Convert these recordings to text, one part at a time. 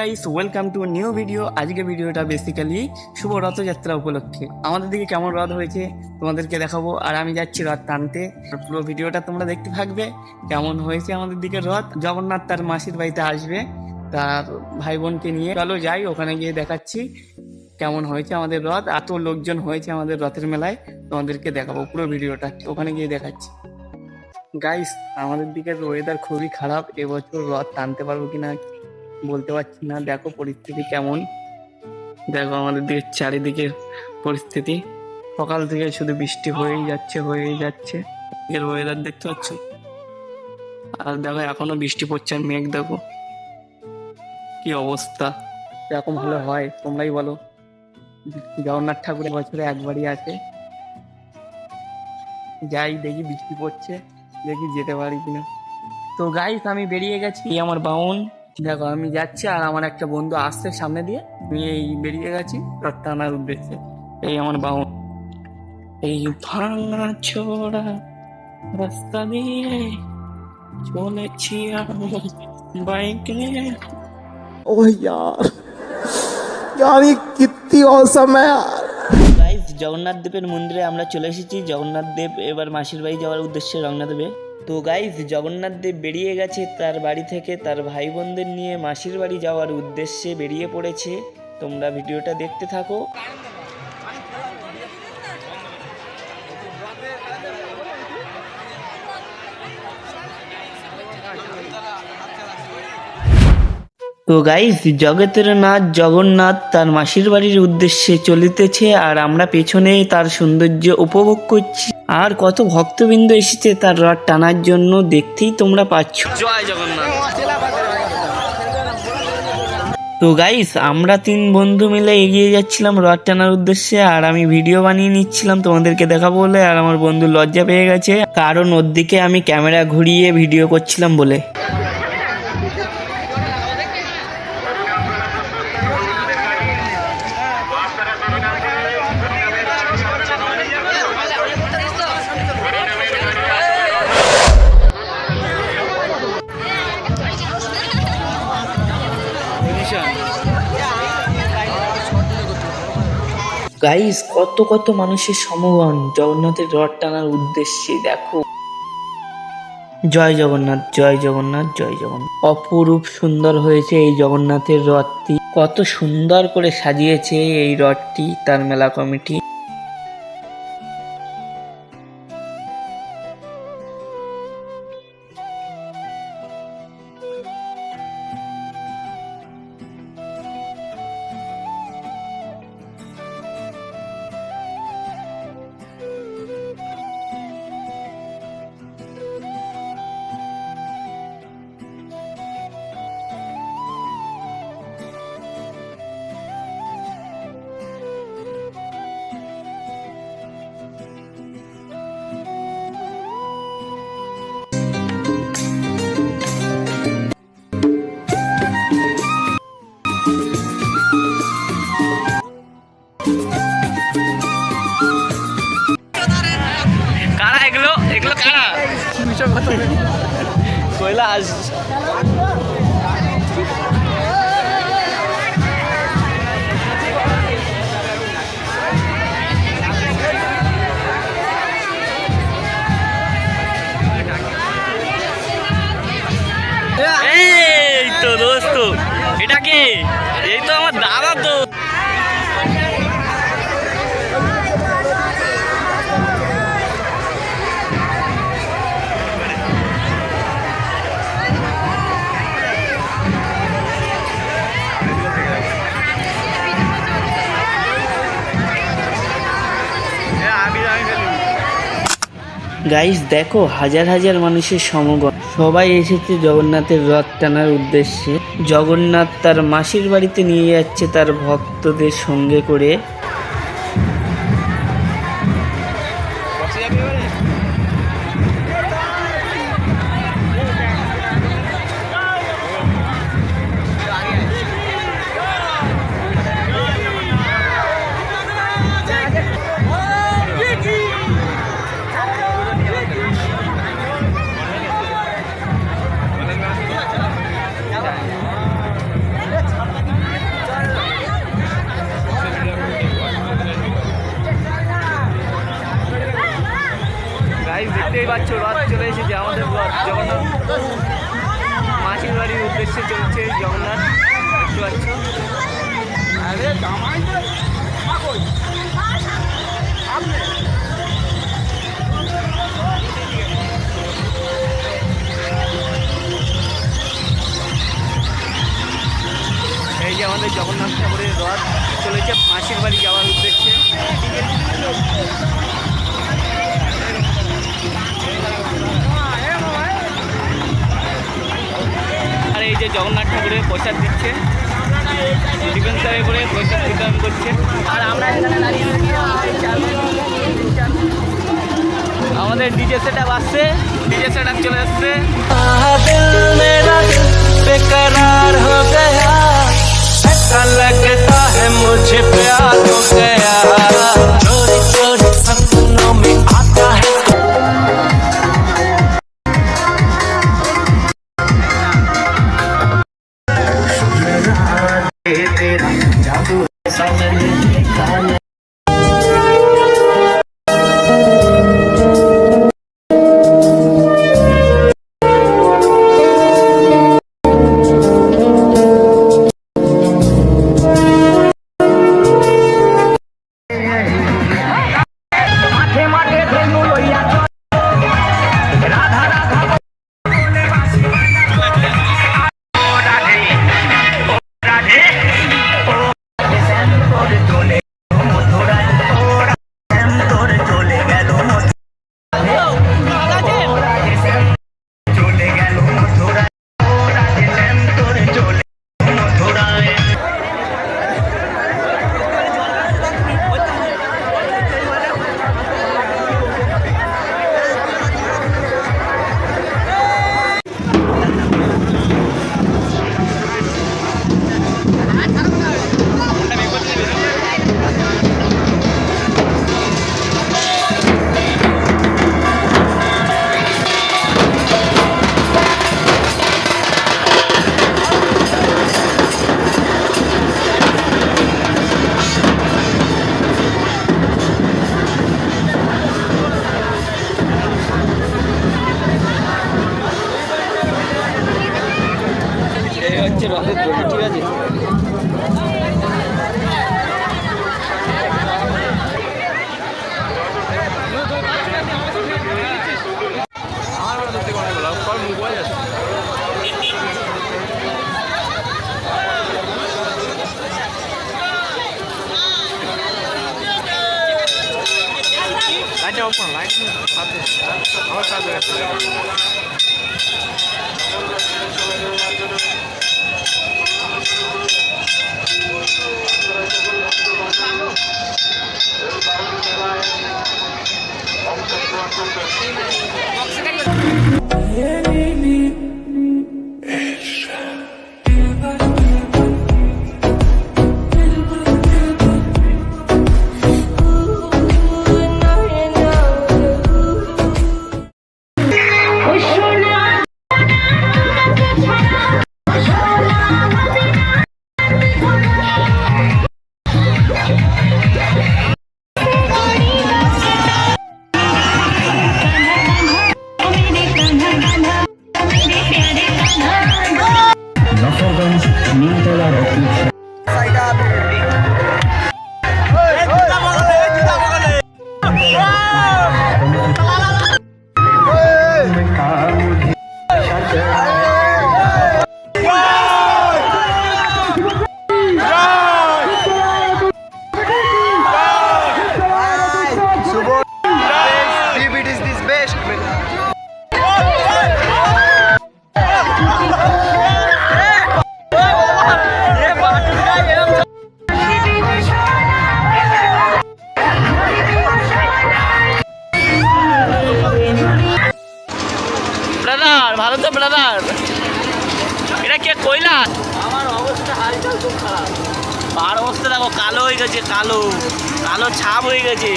Guys welcome to new video আজকে ভিডিওটা basically শুভ রথযাত্রা উপলক্ষে। আমাদের দিকে কেমন রথ হয়েছে, তোমাদেরকে দেখাবো। আর আমি যাচ্ছি রথ টানতে। পুরো ভিডিওটা তোমরা দেখতে থাকবে, কেমন হয়েছে আমাদের দিকে রথ। জগন্নাথ তার মাসির বাড়িতে আসবে, তার ভাই বোনকে নিয়ে। চলো যাই, ওখানে গিয়ে দেখাচ্ছি কেমন হয়েছে আমাদের রথ। এত লোকজন হয়েছে আমাদের রথের মেলায়, তোমাদেরকে দেখাবো পুরো ভিডিওটা ওখানে গিয়ে দেখাচ্ছি। গাইস আমাদের দিকের ওয়েদার খুবই খারাপ। এবছর রথ টানতে পারব কিনা বলতে পারছি না। দেখো পরিস্থিতি কেমন। দেখো আমাদের দিকে চারিদিকে পরিস্থিতি। সকাল থেকে শুধু বৃষ্টি হয়েই যাচ্ছে হয়েই যাচ্ছে। এর ওয়েদার দেখতে পাচ্ছ? আর দেখো, এখনও বৃষ্টি পড়ছে আর মেঘ, দেখো। কি অবস্থা? এরকম ভালো হয়, তোমরাই বলো। জগন্নাথ ঠাকুরের বছরে একবারই আছে। যাই দেখি বৃষ্টি পড়ছে, দেখি যেতে পারি কিনা। তো গাইস আমি বেরিয়ে গেছি, আমার বাউন। দেখো আমি যাচ্ছি আর আমার একটা বন্ধু আসছে সামনে দিয়ে আমি এই বেরিয়ে গেছি রথ টানার উদ্দেশ্যে এই আমার বাউন এই ভাঙা ছোড়া রাস্তা দিয়ে চলেছি আমি বাইকে ओह यार यार ये कितनी औसम है यार গাইস জগন্নাথ দেবের মন্দিরে আমরা চলে এসেছি। জগন্নাথ দেব এবার মাসির বাড়ি যাওয়ার উদ্দেশ্যে রওনা দেবে। তো গাইজ জগন্নাথ দেব বেরিয়ে গেছে তার বাড়ি থেকে। তার ভাই বোনদের নিয়ে মাসির বাড়ি যাওয়ার উদ্দেশ্যে বেরিয়ে পড়েছে। তোমরা ভিডিওটা দেখতে থাকো। তো গাইস জগতের নাথ জগন্নাথ তার মাসির বাড়ির উদ্দেশ্যে চলিতেছে আর আমরা পেছনে তার সৌন্দর্য উপভোগ করছি। আর কত ভক্তবৃন্দ এসেছে তার রথ টানার জন্য দেখতেই তোমরা পাচ্ছ। জয় জগন্নাথ। তো গাইস আমরা তিন বন্ধু মিলে এগিয়ে যাচ্ছিলাম রথ টানার উদ্দেশ্যে আর আমি ভিডিও বানিয়ে নিচ্ছিলাম তোমাদেরকে দেখাবো বলে আর আমার বন্ধু লজ্জা পেয়ে গেছে। কারণ ওর দিকে আমি ক্যামেরা ঘুরিয়ে ভিডিও করছিলাম বলে। গাইস কত কত মানুষের সমগণ জগন্নাথের রথ টানার উদ্দেশ্যে, দেখো। জয় জগন্নাথ জয় জগন্নাথ জয় জগন্নাথ। অপরূপ সুন্দর হয়েছে এই জগন্নাথের রথটি। কত সুন্দর করে সাজিয়েছে এই রথটি, তার মেলা কমিটি। এই তো আমার দাদা তো গাইস দেখো হাজার হাজার মানুষের সমগণ সবাই এসেছে জগন্নাথের রথ টানার উদ্দেশ্যে। জগন্নাথ তার মাসির বাড়িতে নিয়ে যাচ্ছে তার ভক্তদের সঙ্গে করে। পাচ্ছ রথ চলে এসেছে আমাদের রথ জগন্নাথ মাসির বাড়ির উদ্দেশ্যে চলছে জগন্নাথ দেখতে পাচ্ছ। এই যে আমাদের জগন্নাথ ঠাকুরের রথ চলেছে মাসির বাড়ি জগন্নাথ ঠাকুরের প্রসাদ দিচ্ছে ডিফেন্স সাহেব করে প্রসাদ বিতরণ করছে আর আমরা এখানে দাঁড়িয়ে আছি আমাদের ডিজে সেট আপ আসছে ডিজে সেট আপ চলে আসছে दिल मेरा दिल बेकरार हो गया ऐसा लगता है मुझे प्यार এই হচ্ছে রথের দড়ি ঠিক আছে লাইটটা অফ করো লাইট সাথে আমার সাথে ব্রাদার ভালো তো ব্রাদার। এটা কে কইলা? আমার অবস্থা হালচাল খুব খারাপ। পাহাড় অবস্থা দেখো কালো হয়ে গেছে কালো। কালো ছাপ হয়ে গেছে।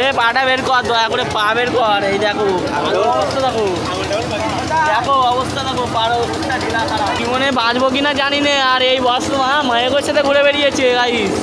এ পাটা বের কর দয়া করে পা বের কর এই দেখো। অবস্থা দেখো। দেখো অবস্থা দেখো পাড় অবস্থা ঢিলা খারাপ। জীবনে বাঁচবো কিনা জানি না আর এই বস মা মায়ের সাথে ঘুরে বেরিয়েছে গাইস